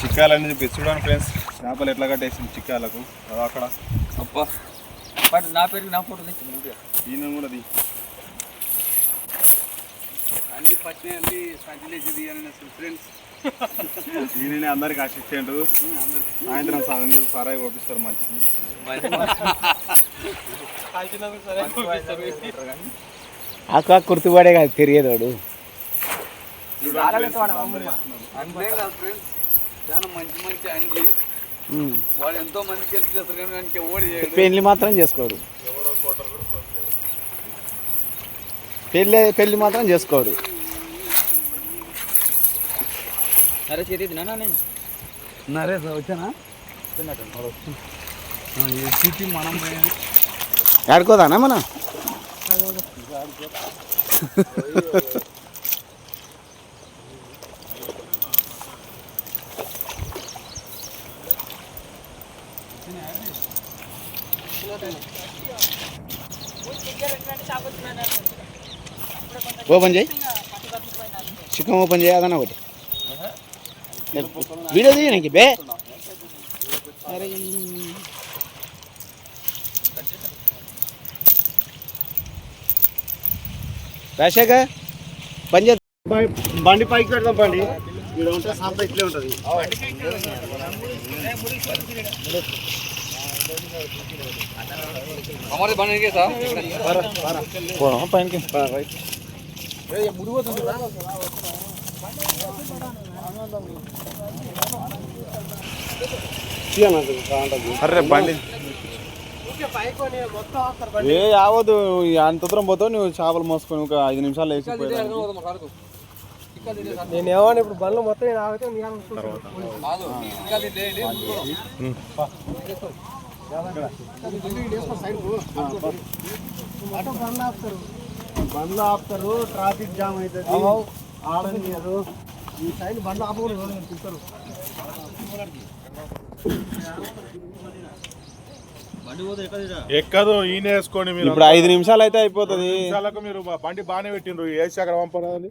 చిక్కాలని చెప్పి చూడండి ఫ్రెండ్స్ చేపలు ఎట్లా కట్టేసింది చిక్కాలకు. అదో అక్కడ. అబ్బా. బట్ నా పేరుకి నా ఫోటో ఈయన కూడా అది అన్ని పచ్చినాయి సంచలేసి తీయాలని ఫ్రెండ్స్ ఈయననే అందరికి అసిస్టెంట్ సాయంత్రం సాయంత్రం సారాయి పంపిస్తారు మంచికి. అక్క కుర్తుపడే కాదు తిరిగేదోడు. అంతే కాదు ఫ్రెండ్స్ చాలా మంచి మంచి అంగి. వాడు ఎంతో మందికి హెల్ప్ చేస్తారు కానీ వానికి ఓడి చేయడు. పెళ్ళి మాత్రం చేసుకోడు. పెళ్ళి పెళ్ళి మాత్రం చేసుకోడు. అరే చేతి తిన్నా నరే వచ్చానా? సిటీ మనం ఆడుకోదానా మన ఓపెన్ చేయి. చికెన్ ఓపెన్ చేయదన్నా ఒకటి. వీడియో తీయడానికి బే. అరే రాజశేఖర్ పని చేద్దాం బండి పైకి పెడదాం బండి. ఇక్కడ ఉంటే సంత ఇట్లే ఉంటుంది हमारे बने के साथ పోదాం పైనకి అరే బండి ఏ ఆవద్దు అంత దూరం పోతావు నువ్వు చేపలు మోసుకొని ఒక ఐదు నిమిషాలు వేసిపోయావు నేను ఏమన్నా ఇప్పుడు బండ్లు మొత్తం నేను ఆగితే నీ బండ్లు ఆపుతారు ట్రాఫిక్ జామ్ అవుతుంది ఆడనియరు ఈ సైడ్ బండ్లు ఆపకూడదు తింటారు. ఎక్కదు ఈయన వేసుకోండి మీరు ఇప్పుడు ఐదు నిమిషాలు అయితే అయిపోతుంది. మీరు బండి బాగానే పెట్టిండ్రు. వేసి అక్కడ పంపరాదండి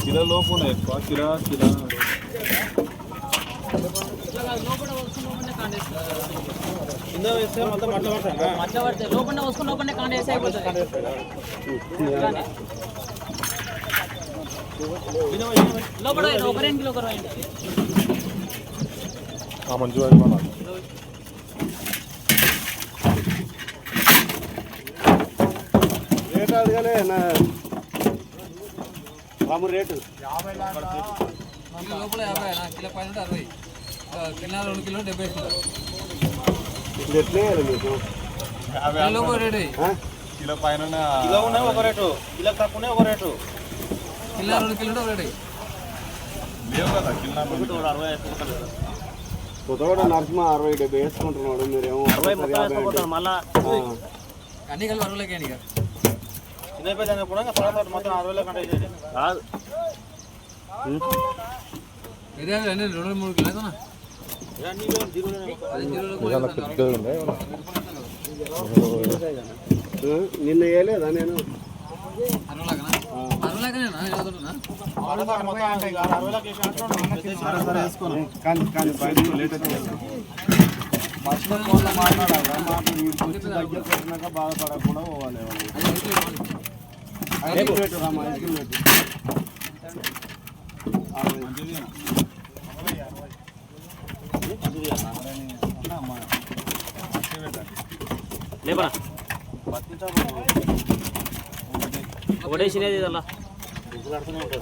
కిలో లోపు ఉన్నాయి ఎక్కువ కిలో కిలో మధ్య పడితే లోపల వస్తున్న లోపలనే కాండ వేసి అయిపోతుంది లోపల ఒక రెండు మంచిగా రేట్ అడగలే రాము రేటు. కిలో లోపల యాభై నా కిలో పైన అరవై కిలో రెండు కిలో డెబ్బై ఇప్పుడు ఎట్లే మీకు లోపల రేటు ఆ? కిలో పైన కిలో రెండు కిలో ఉంటే ఒక రేటు. లేవు కదా కిలో కొత్తగూడ నరసింహ అరవై డెబ్బై వేసుకుంటున్నాడు మీరేమో. ఆ. అన్ని కలిపి అరవైలకే ఇక ఇదే రెండు మూడు కిలో నిన్న వేయలేదా నేను? ఫోన్లో మాట్లాడాలి మాట వీడికి వచ్చి దగ్గర పెట్టినాక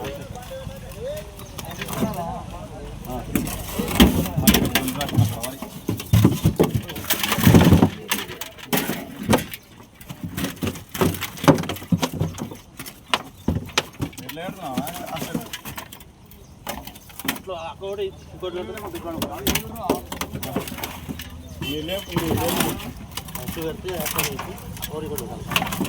బాధపడకుండా పోవాలి వాళ్ళు. ఐస్ క్రీమ్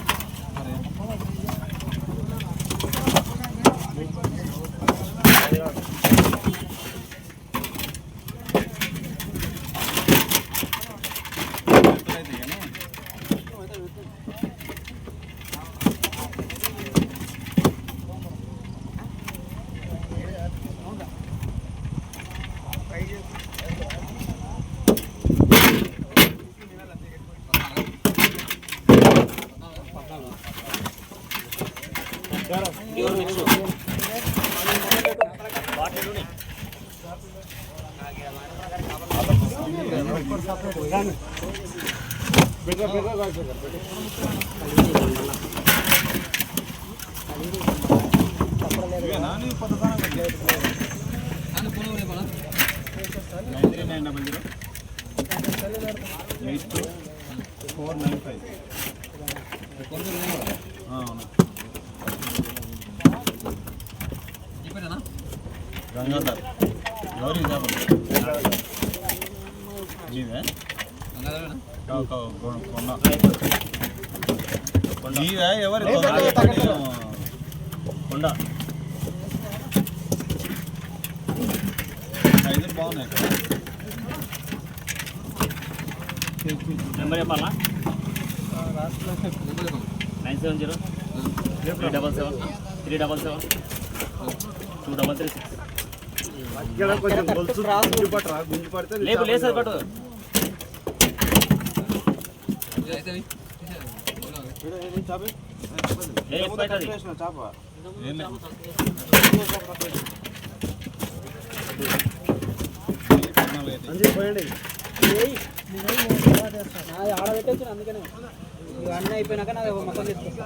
పెట్టు రామా ఐస్ క్రీమ్ పెట్టు ఒకటేసినది అలా nine three nine double zero eight two four nine five అవును గంగాధర్ ఎవరి చేపలు నీవే కావు, కావు, కొ- కొన్న. నీవే ఎవరి. కొండ ఐదు బాగున్నాయి నెంబర్ చెప్పాలా nine seven zero three double seven three double seven two double three six లేదు లేదు సార్ పట్టు పోయండి ఆడ పెట్టచ్చు అందుకనే అన్నీ అయిపోయినాక నాకు మొత్తం తీసుకొస్తా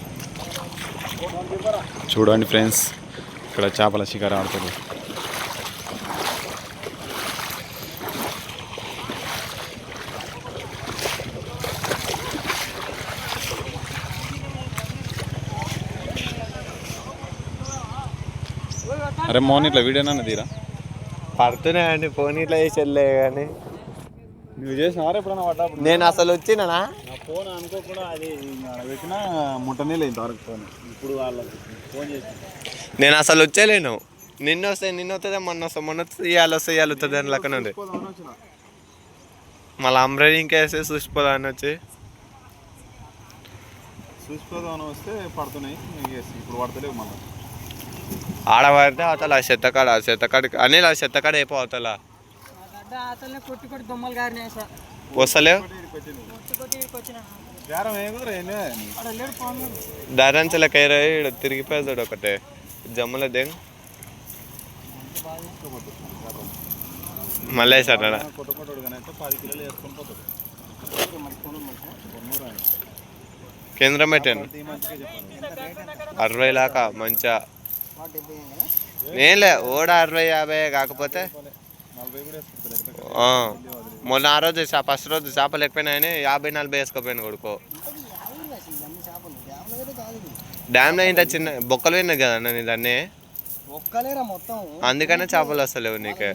చూడండి ఫ్రెండ్స్ ఇక్కడ చేపల షికారు ఆడుతారు అరే మోహన్ ఇట్లా వీడియోనా తీరా? పడుతున్నాయండి ఫోన్ ఇట్లా చేసి వెళ్ళే కానీ. నువ్వు చేసినారా ఎప్పుడైనా పడ్డప్పుడు నేను అసలు వచ్చినా ఫోన్ అనుకోకుండా అది పెట్టినా ముట్టనే లేదు ఇంతవరకు ఫోన్. ఇప్పుడు వాళ్ళకి ఫోన్ చేసి. నేను అసలు వచ్చేలేను. నిన్న వస్తే నిన్న వస్తుంది మొన్న వస్తే మొన్న వస్తుంది ఇవాళ వస్తే ఇవాళ వస్తుంది అని లెక్కన ఉంది మళ్ళీ అంబ్రెడ్ ఇంకా వేస్తే చూసిపోదా అని వచ్చి. చూసిపోదామని వస్తే పడుతున్నాయి ఇప్పుడు పడతలేవు మళ్ళీ. ఆడ పడితే అవతల ఆ చెత్తకాడ ఆ చెత్తకాడ అనిల్ ఆ చెత్తకాడ అయిపో అవతల వస్తలేవు? దారంచల కైరా ఇక్కడ తిరిగిపోతాడు ఒకటే. జమ్మల దెంగ్ మళ్ళీ వేసాడు కేంద్రం పెట్టాను. అరవై లాకా మంచిగా నేలే ఓడ అరవై యాభై కాకపోతే మొన్న ఆ రోజు ఫస్ట్ రోజు చేపలు ఎక్కువైనా యాభై నలభై వేసుకోపోయాను కొడుకో. డ్యామ్లో ఇంత చిన్న బొక్కలు పోయినాయి కదా అన్న నీ దాన్ని అందుకనే చేపలు వస్తలేవు నీకే.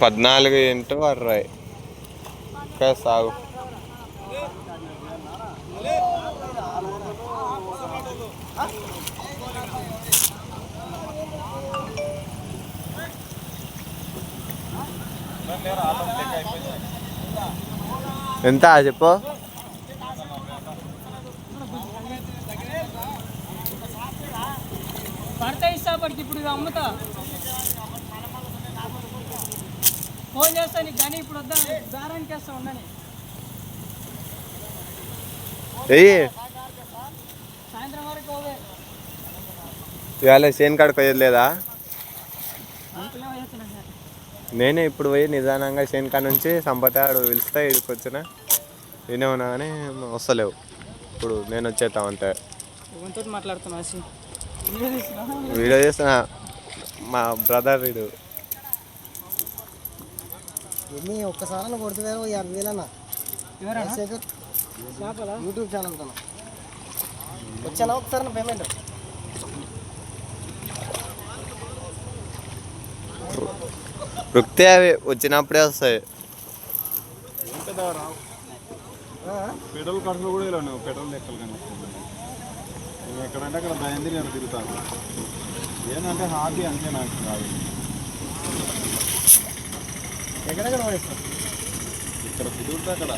పద్నాలుగు ఇంటూ అరవై. ఇంకా సాగు ఎంత చెప్పు పడితే ఇస్తా పడికి ఇప్పుడు ఇది అమ్ముతా ఫోన్ చేస్తా నీకు కానీ ఇప్పుడు వద్దా దారానికి వేస్తా ఉండని వెయ్యి ఇవాళ చేను కాడికి పోయేది లేదా? నేనే ఇప్పుడు పోయి నిదానంగా చేను కాడ నుంచి సంపత ఆడు పిలిస్తే ఇక్కడికి వచ్చిన. నేనే ఉన్నా కానీ వస్తలేవు. ఇప్పుడు నేను వచ్చేస్తా అంతే వీడియో చేసిన మా బ్రదర్ వీడు. ఒక్కసారి కొడుతుంది యాభై వేలన్నా? యూట్యూబ్ ఛానల్ తన వచ్చానా ఒకసారి పేమెంట్ రుక్తే అవి వచ్చినప్పుడే వస్తాయి. పెట్రోల్ ఖర్చులు కూడా ఇలా నువ్వు పెట్రోల్ లెక్కలు కానీ నువ్వు ఎక్కడంటే అక్కడ దయంది నేను తిరుగుతాను ఏంటంటే హాబీ అంతే నాకు కాదు. ఎక్కడెక్కడ పడేస్తాం ఇక్కడ కుదిరితే అక్కడ.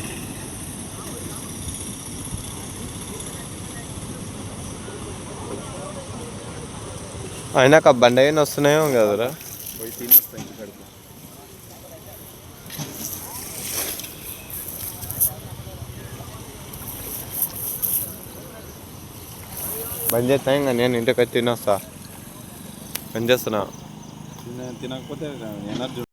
అయినాక బండి అయిన వస్తున్నాయేమో కదరా. పోయి తిని వస్తాయి ఇంటికాడికి బంద్ చేస్తా ఇంకా నేను ఇంటికి వచ్చి తినొస్తా బంద్ చేస్తున్నా? తిన- తినకపోతే ఎనర్జీ